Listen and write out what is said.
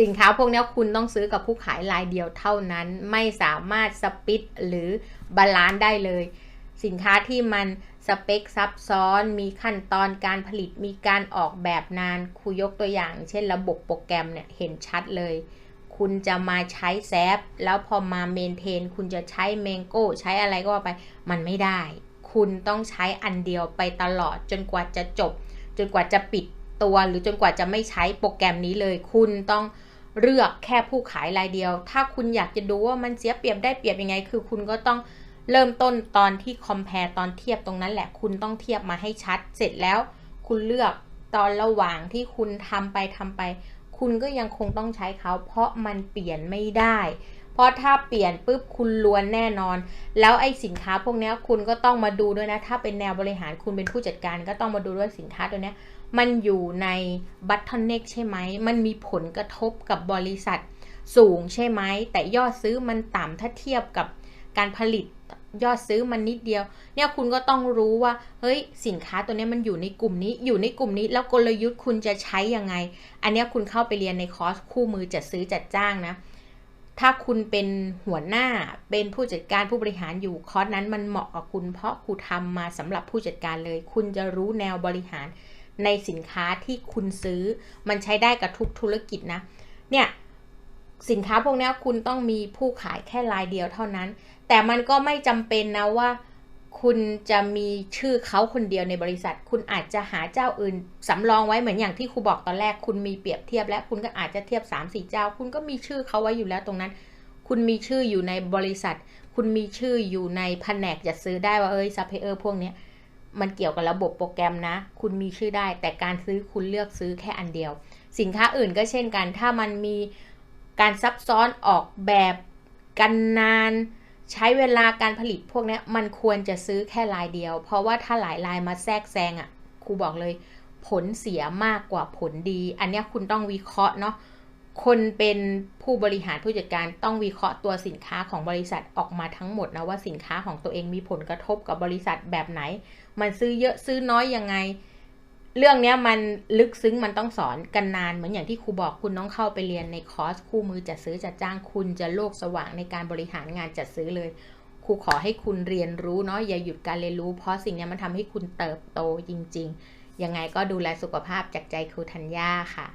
สินค้าพวกนี้คุณต้องซื้อกับผู้ขายรายเดียวเท่านั้น ไม่สามารถสปิดหรือบาลานซ์ได้เลย สินค้าที่มันสเปคซับซ้อนมีขั้นตอนการผลิตมีการออกแบบนานครูยกตัวอย่าง เช่นระบบโปรแกรมเนี่ยเห็นชัดเลย คุณจะมาใช้แซฟแล้วพอมาเมนเทน คุณจะใช้เมงโก้ใช้อะไรก็ว่าไป มันไม่ได้ คุณต้องใช้อันเดียวไปตลอดจนกว่าจะจบ จนกว่าจะปิดตัวหรือจนกว่าจะไม่ใช้โปรแกรมนี้เลย คุณต้อง เลือกแค่ผู้ขายรายเดียว ถ้าคุณอยากจะดูว่ามันเสียเปรียบได้เปรียบยังไง คือคุณก็ต้องเริ่มต้นตอนที่คอมเพลตอนเทียบตรงนั้นแหละ คุณต้องเทียบมาให้ชัด เสร็จแล้ว คุณเลือกตอนระหว่างที่คุณทำไปทำไป คุณก็ยังคงต้องใช้เขา เพราะมันเปลี่ยนไม่ได้ เพราะถ้าเปลี่ยนปุ๊บคุณล้วนแน่นอน แล้วไอ้สินค้าพวกนี้คุณก็ต้องมาดูด้วยนะ ถ้าเป็นแนวบริหารคุณเป็นผู้จัดการ ก็ต้องมาดูด้วยสินค้าตัวนี้มันอยู่ในบัตทอนเน็กใช่ไหม มันมีผลกระทบกับบริษัทสูงใช่ไหม แต่ยอดซื้อมันต่ำถ้าเทียบกับการผลิตยอดซื้อมันนิดเดียว เนี่ยคุณก็ต้องรู้ว่า เฮ้ย สินค้าตัวนี้มันอยู่ในกลุ่มนี้ อยู่ในกลุ่มนี้ แล้วกลยุทธ์คุณจะใช้ยังไง อันนี้คุณเข้าไปเรียนในคอร์สคู่มือจัดซื้อจัดจ้างนะ ถ้าคุณเป็นหัวหน้าเป็นผู้จัดการผู้บริหารอยู่คอร์สนั้นมันเหมาะกับคุณ เพราะคุณทำมาสำหรับผู้จัดการเลย คุณจะรู้แนวบริหารในสินค้าที่คุณซื้อ มันใช้ได้กับทุกธุรกิจนะ เนี่ยสินค้าพวกนี้คุณต้องมีผู้ขายแค่รายเดียวเท่านั้น แต่มันก็ไม่จำเป็นนะว่า คุณจะมีชื่อเขาคนเดียวในบริษัท คุณอาจจะหาเจ้าอื่นสำรองไว้เหมือนอย่างที่ครูบอกตอนแรก คุณมีเปรียบเทียบ และคุณก็อาจจะเทียบ3 4เจ้า คุณก็มีชื่อเขาไว้อยู่แล้วตรงนั้น คุณมีชื่ออยู่ในบริษัท คุณมีชื่ออยู่ในแผนกจัดซื้อได้ว่าเอ้ยซัพพลายเออร์พวกเนี้ยมันเกี่ยวกับระบบโปรแกรมนะ คุณมีชื่อได้ แต่การซื้อคุณเลือกซื้อแค่อันเดียว สินค้าอื่นก็เช่นกัน ถ้ามันมีการซับซ้อนออกแบบกันนาน ใช้เวลาการผลิตพวกนี้มันควรจะซื้อแค่ลายเดียว เพราะว่าถ้าหลายลายมาแทรกแซงอะ่ะครูบอกเลย ผลเสียมากกว่าผลดี อันนี้คุณต้องวิเคราะห์เนาะคนเป็นผู้บริหารผู้จัดการต้องวิเคราะห์ตัวสินค้าของบริษัทออกมาทั้งหมดนะว่าสินค้าของตัวเองมีผลกระทบกับบริษัทแบบไหน มันซื้อเยอะซื้อน้อยยังไง เรื่องนี้มันลึกซึ้งมันต้องสอนกันนานเหมือนอย่างที่ครูบอกคุณต้องเข้าไปเรียนในคอร์สคู่มือจัดซื้อจัดจ้างคุณจะโลกสว่างในการบริหารงานจัดซื้อเลย ครูขอให้คุณเรียนรู้เนาะอย่าหยุดการเรียนรู้เพราะสิ่งนี้มันทำให้คุณเติบโตจริง ๆ ยังไงก็ดูแลสุขภาพจากใจครูธัญญาค่ะ